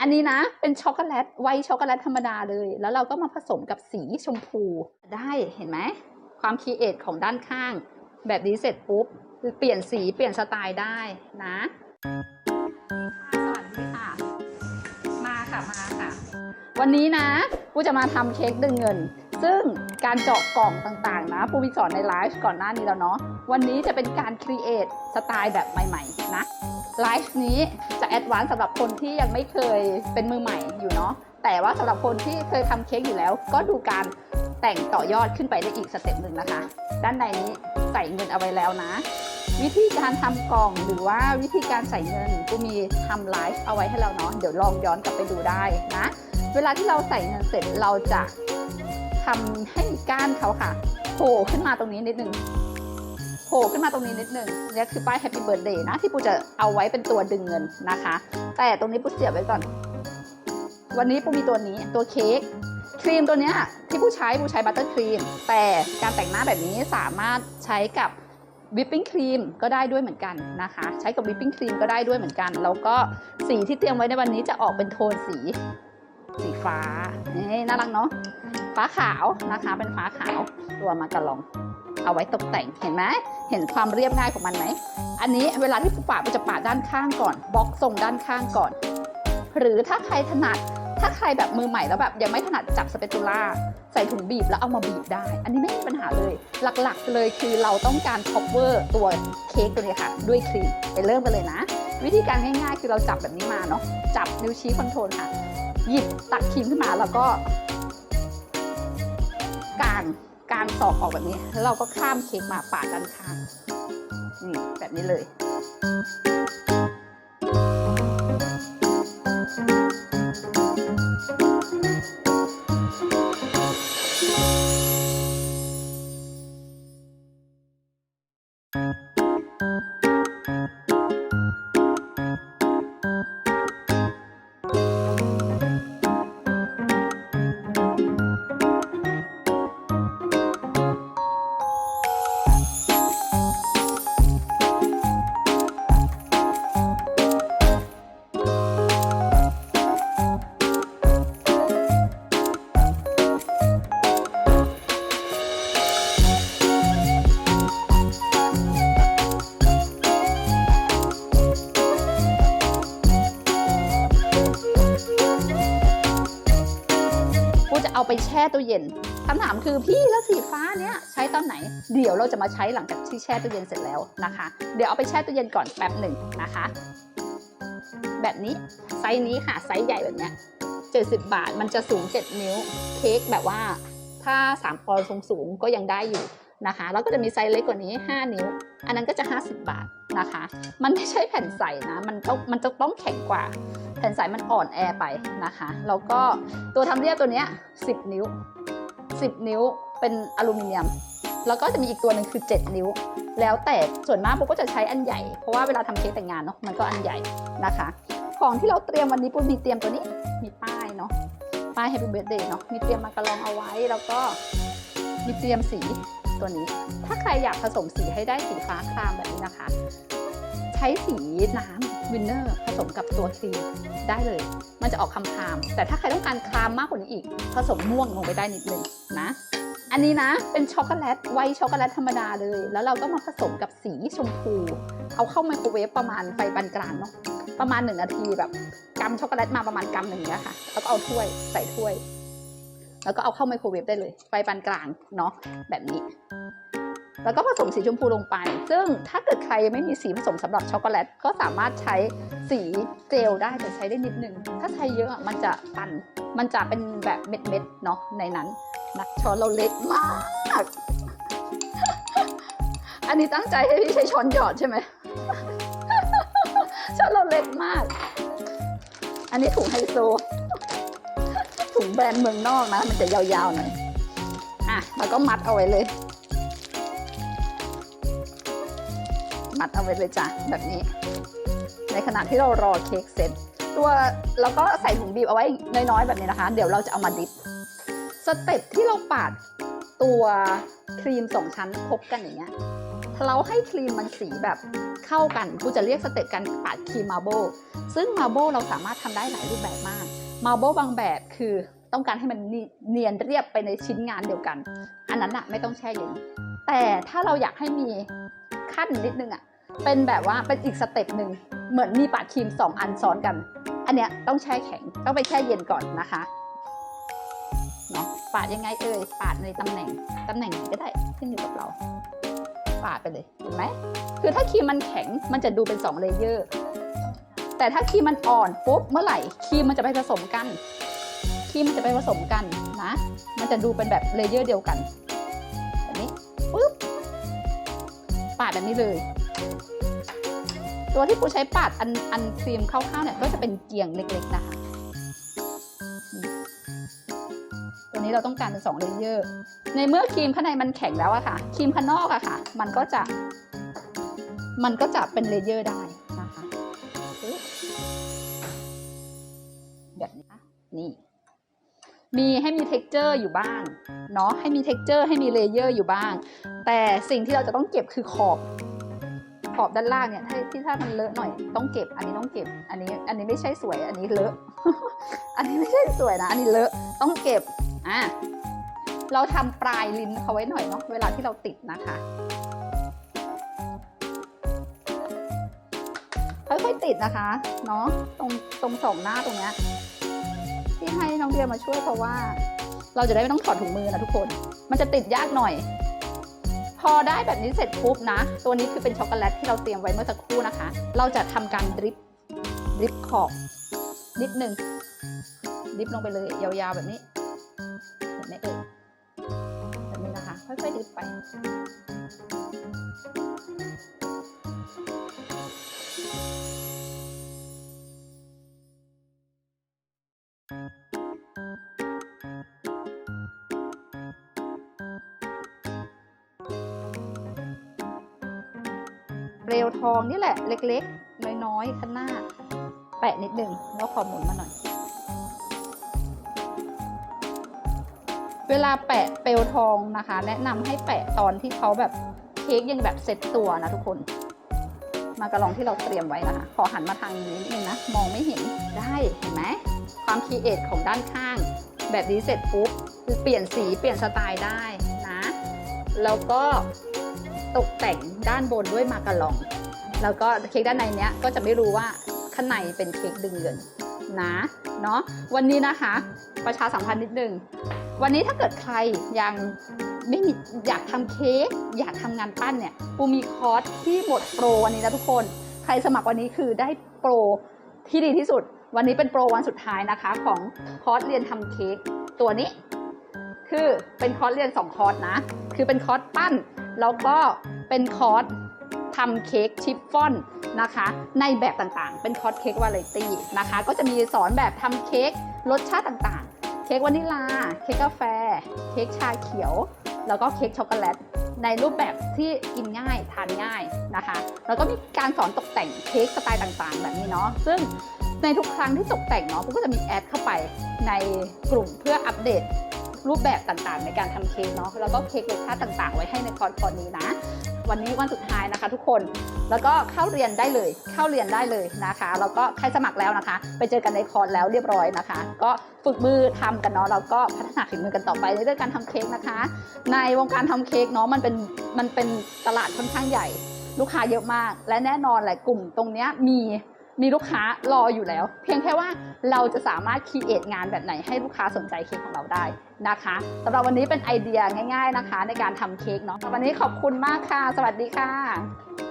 อันนี้นะเป็นช็อกโกแลตไวช็อกโกแลตธรรมดาเลย แล้วเราก็มาผสมกับสีชมพูได้เห็นไหมความคีเอทของด้านข้าง แบบนี้เสร็จปุ๊บ เปลี่ยนสีเปลี่ยนสไตล์ได้นะสวัสดีค่ะ มาค่ะมาค่ะ วันนี้นะ กูจะมาทำเค้กดึงเงิน ซึ่งการเจาะกล่องต่างๆนะปูมีสอนในไลฟ์ก่อนหน้านี้แล้วเนาะวันนี้จะเป็นการครีเอทสไตล์แบบใหม่ๆนะไลฟ์นี้จะแอดวานซ์สำหรับคนที่ยังไม่เคยเป็นมือใหม่อยู่เนาะแต่ว่าสำหรับคนที่เคยทำเค้กอยู่แล้ว ก็ดูการแต่งต่อยอดขึ้นไปได้อีกสเต็ปหนึ่งนะคะ ด้านในนี้ใส่เงินเอาไว้แล้วนะ วิธีการทำกล่องหรือว่าวิธีการใส่เงินกูมีทำไลฟ์เอาไว้ให้เราเนาะเดี๋ยวลองย้อนกลับไปดูได้นะ เวลาที่เราใส่เงินเสร็จเราจะ ทำให้ก้านเขาค่ะโผล่ขึ้นมาตรงนี้นิดนึงโผล่ขึ้นมาตรงนี้นิดนึงเนี่ยคือป้าย Happy Birthday นะ ที่ปูจะเอาไว้เป็นตัวดึงเงินนะคะ แต่ตรงนี้ปูเสียบไว้ก่อน วันนี้ปูมีตัวนี้ตัวเค้กครีมตัวเนี้ยที่ปูใช้ปูใช้บัตเตอร์ครีม แต่การแต่งหน้าแบบนี้สามารถใช้กับวิปปิ้งครีมก็ได้ด้วยเหมือนกันนะคะ ใช้กับวิปปิ้งครีมก็ได้ด้วยเหมือนกัน แล้วก็สีที่เตรียมไว้ในวันนี้จะออกเป็นโทนสี สีฟ้า นี่น่ารักเนาะ ฟ้าขาวนะคะ เป็นฟ้าขาวตัวมากระลอง เอาไว้ตกแต่งเห็นไหมเห็นความเรียบง่ายของมันไหมอันนี้เวลาที่ปาดมันจะปาดด้านข้างก่อนบล็อกทรงด้านข้างก่อน หรือถ้าใครถนัดถ้าใครแบบมือใหม่แล้วแบบยังไม่ถนัดจับสเปตูล่าใส่ถุงบีบแล้วเอามาบีบได้ อันนี้ไม่มีปัญหาเลย หลักๆเลยคือเราต้องการ cover ตัวเค้กตัวนี้ค่ะ ด้วยครีมไปเริ่มกันเลยนะ วิธีการง่ายๆ คือเราจับแบบนี้มาเนาะจับนิ้วชี้คอนโทรลค่ะ หยิบตักครีมขึ้นมาแล้วก็ กางกางศอกออกแบบนี้แล้วเราก็ข้ามเค้กมาปาดด้านข้างนี่แบบนี้เลย แช่ตู้เย็นคำถามคือพี่แล้วสีฟ้าเนี้ยใช้ตอนไหน เดี๋ยวเราจะมาใช้หลังจากที่แช่ตู้เย็นเสร็จแล้วนะคะ เดี๋ยวเอาไปแช่ตู้เย็นก่อนแป๊บหนึ่งนะคะ แบบนี้ไซส์นี้ค่ะไซส์ใหญ่แบบเนี้ย70 บาทมันจะสูง 7 นิ้ว เค้กแบบว่าถ้า 3 ปอนด์ทรงสูงก็ยังได้อยู่นะคะแล้วก็จะมีไซส์เล็กกว่านี้ 5 นิ้ว อันนั้นก็จะ 50 บาทนะคะ มันไม่ใช่แผ่นใสนะ มันต้องมันจะต้องแข็งกว่า แผ่นใสมันอ่อนแอไปนะคะแล้วก็ตัวทำเรียบตัวเนี้ย10 นิ้ว 10 นิ้วเป็นอลูมิเนียม แล้วก็จะมีอีกตัวหนึ่งคือ 7 นิ้ว แล้วแต่ส่วนมากปุ๊กก็จะใช้อันใหญ่ เพราะว่าเวลาทำเค้กแต่งงานเนาะมันก็อันใหญ่นะคะ ของที่เราเตรียมวันนี้ปุ๊กมีเตรียมตัวนี้มีป้ายเนาะป้าย Happy Birthday เนาะมีเตรียมมากระลองเอาไว้แล้วก็มีเตรียมสีตัวนี้ ถ้าใครอยากผสมสีให้ได้สีฟ้าครามแบบนี้นะคะ ใช้สีน้ำวินเนอร์ผสมกับตัวครีมได้เลย มันจะออกคำคาม แต่ถ้าใครต้องการครามมากกว่านี้อีก ผสมม่วงลงไปได้นิดนึงนะ อันนี้นะเป็นช็อกโกแลตไวช็อกโกแลตธรรมดาเลย แล้วเราก็มาผสมกับสีชมพู เอาเข้าไมโครเวฟประมาณไฟปานกลางเนาะประมาณหนึ่งนาทีแบบกำช็อกโกแลตมาประมาณกำหนึ่งเนี้ยค่ะแล้วก็เอาถ้วยใส่ถ้วย แล้วก็เอาเข้าไมโครเวฟได้เลย ไฟปานกลางเนาะแบบนี้ แล้วก็ผสมสีชมพูลงไป ซึ่งถ้าเกิดใครยังไม่มีสีผสมสำหรับช็อกโกแลตก็สามารถใช้สีเจลได้แต่ใช้ได้นิดนึง ถ้าใช้เยอะมันจะตันมันจะเป็นแบบเม็ดๆเนาะในนั้นนะช้อนเราเล็กมาก อันนี้ตั้งใจให้พี่ใช้ช้อนหยอดใช่ไหมช้อนเราเล็กมาก อันนี้ถุงไฮโซ ถุงแบรนด์เมืองนอกนะ มันจะยาวๆหน่อย อะ แล้วก็มัดเอาไว้เลย มัดเอาไว้เลยจ้ะแบบนี้ ในขณะที่เรารอเค้กเสร็จ ตัวแล้วก็ใส่ถุงบีบเอาไว้น้อยๆแบบนี้นะคะ เดี๋ยวเราจะเอามาดิฟสเต็ปที่เราปาดตัวครีมสองชั้นพบกันอย่างเงี้ยเราให้ครีมมันสีแบบเข้ากันกูจะเรียกสเต็ปการปาดครีมมาร์เบซึ่งมาร์เบเราสามารถทำได้หลายรูปแบบมากมาร์เบบางแบบคือต้องการให้มันเนียนเรียบไปในชิ้นงานเดียวกัน อันนั้นอะไม่ต้องแช่เย็นแต่ถ้าเราอยากให้มี ขั้นนิดนึงอะเป็นแบบว่าเป็นอีกสเต็ปหนึ่งเหมือนมีปาดครีมสองอันซ้อนกัน อันเนี้ยต้องแช่แข็งต้องไปแช่เย็นก่อนนะคะเนาะปาดยังไงเอ่ยปาดในตำแหน่งตำแหน่งไหนก็ได้ขึ้นอยู่กับเรา ปาดไปเลยเห็นไหมคือถ้าครีมมันแข็งมันจะดูเป็น2เลเยอร์แต่ถ้าครีมมันอ่อนปุ๊บเมื่อไหร่ครีมมันจะไปผสมกันครีมมันจะไปผสมกันนะ มันจะดูเป็นแบบเลเยอร์เดียวกัน ปาดแบบนี้เลย ตัวที่ปูใช้ปาดอันอันครีมคร่าวๆเนี่ยก็จะเป็นเกียงเล็กๆนะคะตัวนี้เราต้องการเป็นสองเลเยอร์ ในเมื่อครีมข้างในมันแข็งแล้วอะค่ะครีมข้างนอกอะค่ะ มันก็จะ มันก็จะเป็นเลเยอร์ได้นะคะแบบนี้นะนี่ มีให้มี t e x t อร์อยู่บ้างเนาะให้มี t e x t อร์ให้มีเลเยอร์อยู่บ้าง แต่สิ่งที่เราจะต้องเก็บคือขอบขอบด้านล่างเนี่ยถ้าที่ถ้ามันเลอะหน่อยต้องเก็บ อันนี้ต้องเก็บ อันนี้อันนี้ไม่ใช่สวย อันนี้เลอะ อันนี้ไม่ใช่สวยนะ อันนี้เลอะต้องเก็บอะเราทำปลายลิ้นเขาไว้หน่อยเนาะเวลาที่เราติดนะคะค่อยๆติดนะคะเนาะตรงตรงสองหน้าตรงเนี้ย ที่ให้น้องเดียมาช่วยเพราะว่า เราจะได้ไม่ต้องถอดถุงมือนะทุกคน มันจะติดยากหน่อย พอได้แบบนี้เสร็จปุ๊บนะ ตัวนี้คือเป็นช็อกโกแลตที่เราเตรียมไว้เมื่อสักครู่นะคะ เราจะทำการดริปดริปขอบนิดนึงดริปลงไปเลยยาวๆแบบนี้ เห็นไหมเอ่ยแบบนี้นะคะ ค่อยๆดริปไป เปลวทองนี่แหละ เล็กๆ น้อยๆข้างหน้า แปะนิดหนึ่งแล้วขอหมุนมาหน่อย เวลาแปะเปลวทองนะคะ แนะนำให้แปะตอนที่เขาแบบเค้กยังแบบเซ็ตตัวนะทุกคน มากระลองที่เราเตรียมไว้นะคะ ขอหันมาทางนี้นิดนึงนะ มองไม่เห็นได้เห็นไหมความคีเอทของด้านข้าง แบบนี้เสร็จปุ๊บคือเปลี่ยนสีเปลี่ยนสไตล์ได้นะ แล้วก็ ตกแต่งด้านบนด้วยมาการอง แล้วก็เค้กด้านในเนี้ยก็จะไม่รู้ว่าข้างในเป็นเค้กดึงเงินนะเนาะวันนี้นะคะ ประชาสัมพันธ์นิดนึง วันนี้ถ้าเกิดใครยังไม่มีอยากทำเค้กอยากทำงานปั้นเนี่ยปูมีคอร์สที่หมดโปรวันนี้นะทุกคน ใครสมัครวันนี้คือได้โปรที่ดีที่สุด วันนี้เป็นโปรวันสุดท้ายนะคะของคอร์สเรียนทำเค้กตัวนี้ คือเป็นคอร์สเรียน 2 คอร์สนะ คือเป็นคอร์สปั้น แล้วก็เป็นคอร์สทำเค้กชิฟฟ่อนนะคะ ในแบบต่างๆ เป็นคอร์สเค้กวาไรตี้นะคะ ก็จะมีสอนแบบทำเค้กรสชาติต่างๆ เค้กวานิลา เค้กกาแฟ เค้กชาเขียว แล้วก็เค้กช็อกโกแลตในรูปแบบที่กินง่ายทานง่ายนะคะ แล้วก็มีการสอนตกแต่งเค้กสไตล์ต่างๆ แบบนี้เนาะซึ่งในทุกครั้งที่ตกแต่งเนาะก็จะมีแอดเข้าไปในกลุ่มเพื่ออัปเดต รูปแบบต่างๆ ในการทำเค้กเนาะแล้วก็เค้กรสชาติต่าง ๆ ไว้ให้ในคอร์สคอร์สนี้นะ วันนี้วันสุดท้ายนะคะ ทุกคนแล้วก็เข้าเรียนได้เลย เข้าเรียนได้เลยนะคะแล้วก็ใครสมัครแล้วนะคะ ไปเจอกันในคอร์สแล้วเรียบร้อยนะคะ ก็ฝึกมือทำกันเนาะแล้วก็พัฒนาฝีมือกันต่อไปในเรื่องการทำเค้กนะคะ ในวงการทำเค้กเนาะมันเป็นมันเป็นตลาดค่อนข้างใหญ่ ลูกค้าเยอะมาก และแน่นอนแหละกลุ่มตรงเนี้ยมี มีลูกค้ารออยู่แล้ว เพียงแค่ว่าเราจะสามารถคีเอทงานแบบไหนให้ลูกค้าสนใจเค้กของเราได้นะคะสำหรับวันนี้เป็นไอเดียง่าย ๆนะคะ ในการทำเค้กเนาะวันนี้ขอบคุณมากค่ะ สวัสดีค่ะ